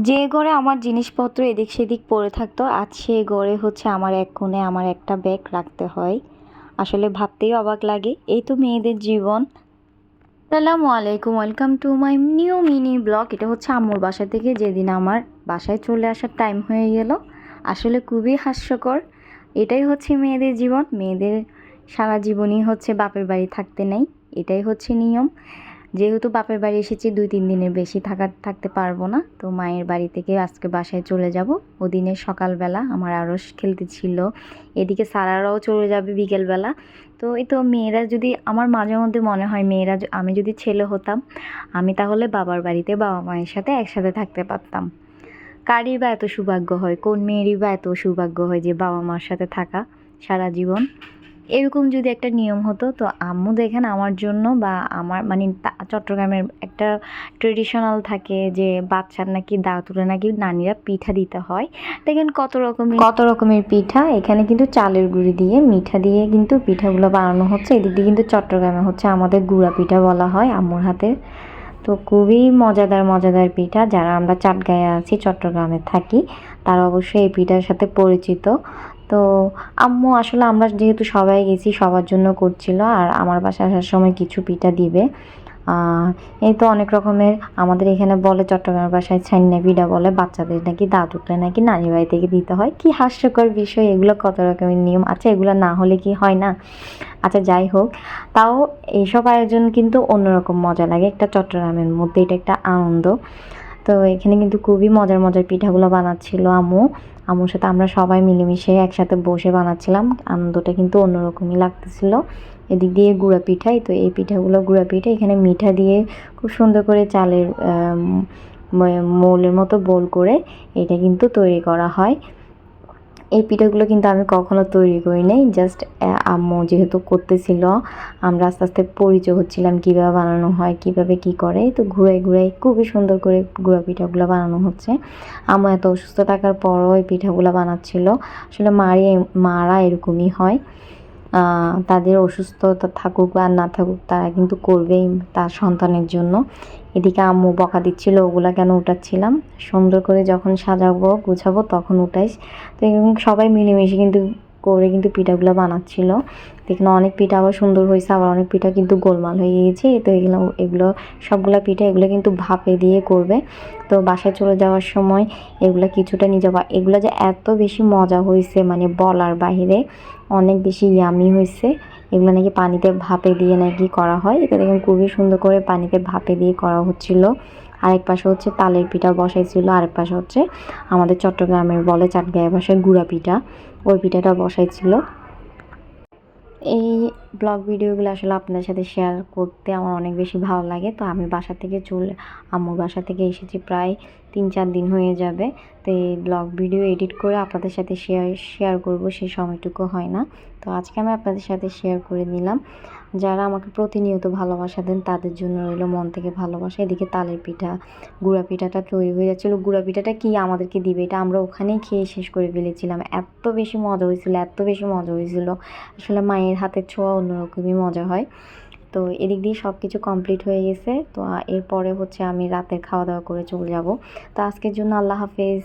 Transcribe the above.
যে ঘরে আমার জিনিসপত্র এদিক সেদিক পড়ে থাকতো, আজ সে ঘরে হচ্ছে আমার এক কোণে আমার একটা ব্যাগ রাখতে হয়। আসলে ভাবতেই অবাক লাগে, এই তো মেয়েদের জীবন। আসসালামু আলাইকুম, welcome to my new mini blog. এটা হচ্ছে আম্মুর বাসা থেকে যেদিন আমার বাসায় চলে আসার টাইম হয়ে গেল। আসলে খুবই হাস্যকর। এটাই হচ্ছে মেয়েদের জীবন। মেয়েদের সারা জীবনই হচ্ছে বাপের বাড়ি থাকতে নেই। এটাই হচ্ছে নিয়ম। যেহেতু বাপের বাড়ি এসেছি, দুই, তিন দিনের বেশি থাকা, থাকতে পারব না। তো মায়ের বাড়ি থেকে আজকে বাসায় চলে যাব। ওদিনের সকালবেলা আমার আরও খেলতে ছিল। এদিকে সারারাও চলে যাবে বিকেলবেলা। তো এই তো মেয়েরা যদি, আমার মাঝে মধ্যে মনে হয় মেয়েরা আমি যদি ছেলে হতাম, আমি তাহলে বাবার বাড়িতে বাবা মায়ের সাথে একসাথে থাকতে পারতাম। কারই বা এত সৌভাগ্য হয়? কোন মেয়েরই বা এত সৌভাগ্য হয় যে বাবা মার সাথে থাকা সারা জীবন? এরকম যদি একটা নিয়ম হতো, তো আম্মু দেখেন আমার জন্য বা আমার মানে চট্টগ্রামের একটা ট্রেডিশনাল থাকে যে বাচ্চার নাকি দাঁতুরে নাকি নানিরা পিঠা দিতে হয়। দেখেন কত রকমের কত রকমের পিঠা, এখানে কিন্তু চালের গুঁড়ি দিয়ে, মিঠা দিয়ে কিন্তু পিঠাগুলো বানানো হচ্ছে। এদিক দিয়ে কিন্তু চট্টগ্রামে হচ্ছে আমাদের গুঁড়া পিঠা বলা হয় আম্মুর হাতের। তো খুবই মজাদার মজাদার পিঠা। যারা আমরা চাটগাঁয়ে আছি, চট্টগ্রামে থাকি, তারা অবশ্যই এই পিঠার সাথে পরিচিত। তো আম্মু, আসলে আমরা যেহেতু সবাই গেছি, সবার জন্য করছিল আর আমার বাসায় আসার সময় কিছু পিঠা দিবে। এই তো অনেক রকমের, আমাদের এখানে বলে চট্টগ্রামের বাসায় ছাইন্না পিঠা বলে, বাচ্চাদের নাকি উঠলে নাকি নানি বাড়ি থেকে দিতে হয়। কি হাস্যকর বিষয়, এগুলো কত রকমের নিয়ম? আচ্ছা এগুলো না হলে কি হয় না? আচ্ছা যাই হোক, তাও এইসব আয়োজন কিন্তু অন্যরকম মজা লাগে। একটা চট্টগ্রামের মধ্যে এটা একটা আনন্দ। তো এখানে কিন্তু খুবই মজার মজার পিঠাগুলো বানাচ্ছিল আমু আমুর সাথে আমরা সবাই মিলেমিশে একসাথে বসে বানাচ্ছিলাম। আনন্দটা কিন্তু অন্যরকমই লাগতেছিল। এদিক দিয়ে গুঁড়া পিঠাই, তো এই পিঠাগুলো, গুঁড়া পিঠা এখানে মিঠা দিয়ে খুব সুন্দর করে চালের মৌলের মতো বোল করে এটা কিন্তু তৈরি করা হয়। এই পিঠাগুলো কিন্তু আমি কখনো তৈরি করি নাই জাস্ট আম্মু যেহেতু করতেছিল, আমরা আস্তে আস্তে পরিচয় হচ্ছিলাম কীভাবে বানানো হয়, কীভাবে কি করে, তো ঘুরাই ঘুরাই খুবই সুন্দর করে গুঁড়া পিঠাগুলো বানানো হচ্ছে। আম্মু এত অসুস্থ থাকার পরও এই পিঠাগুলো বানাচ্ছিল। আসলে মারি মারা এরকমই হয়। তাদের অসুস্থতা থাকুক আর না থাকুক, তারা কিন্তু করবেই তার সন্তানের জন্য। এদিকে আম্মু বকা দিচ্ছিল, ওগুলা কেন উঠাচ্ছিলাম? সুন্দর করে যখন সাজাবো, গুছাবো, তখন উঠাইস। তো সবাই মিলেমিশে কিন্তু করে কিন্তু পিঠাগুলো বানাচ্ছিল। দেখলাম অনেক পিঠা আবার সুন্দর হয়েছে, আবার অনেক পিঠা কিন্তু গোলমাল হয়ে গিয়েছে। তো এগুলো এগুলো, সবগুলো পিঠা এগুলো কিন্তু ভাপে দিয়ে করবে। তো বাসায় চলে যাওয়ার সময় এগুলো কিছুটা নিয়ে যাব এগুলো যে এত বেশি মজা হয়েছে মানে বলার বাইরে অনেক বেশি ইয়ামি হয়েছে। এগুলো নাকি পানিতে ভাপে দিয়ে নাকি করা হয়। এটা দেখুন, খুবই সুন্দর করে পানিতে ভাপে দিয়ে করা হচ্ছিল। আরেক পাশে হচ্ছে তালের পিঠা বসাইছিল, আরেক পাশে হচ্ছে আমাদের চট্টগ্রামের বলে চাটগাঁয়ের বসায় গুড়া পিঠা, ওই পিঠাটা বসাইছিল। এই ব্লগ ভিডিওগুলো আসলে আপনাদের সাথে শেয়ার করতে আমার অনেক বেশি ভালো লাগে। তো আমি বাসা থেকে চলে, আম্মুর বাসা থেকে এসেছি প্রায় তিন চার দিন হয়ে যাবে। তো এই ব্লগ, ভিডিও এডিট করে আপনাদের সাথে শেয়ার শেয়ার করব সেই সময়টুকু হয় না। তো আজকে আমি আপনাদের সাথে শেয়ার করে নিলাম। যারা আমাকে প্রতিনিয়ত ভালোবাসা দেন, তাদের জন্য রইল মন থেকে ভালোবাসা। এদিকে তালের পিঠা, গুঁড়া পিঠাটা তৈরি হয়ে যাচ্ছিল। গুঁড়া পিঠাটা কি আমাদেরকে দিবে? এটা আমরা ওখানেই খেয়ে শেষ করে ফেলেছিলাম। এত বেশি মজা হয়েছিল, এত বেশি মজা হয়েছিল। আসলে মায়ের হাতের ছোঁয়া অন্যরকমই মজা হয়। তো এদিক দিয়ে সব কিছু কমপ্লিট হয়ে গেছে। তো এরপরে হচ্ছে আমি রাতের খাওয়া দাওয়া করে চলে যাব। তো আজকের জন্য আল্লাহ হাফেজ।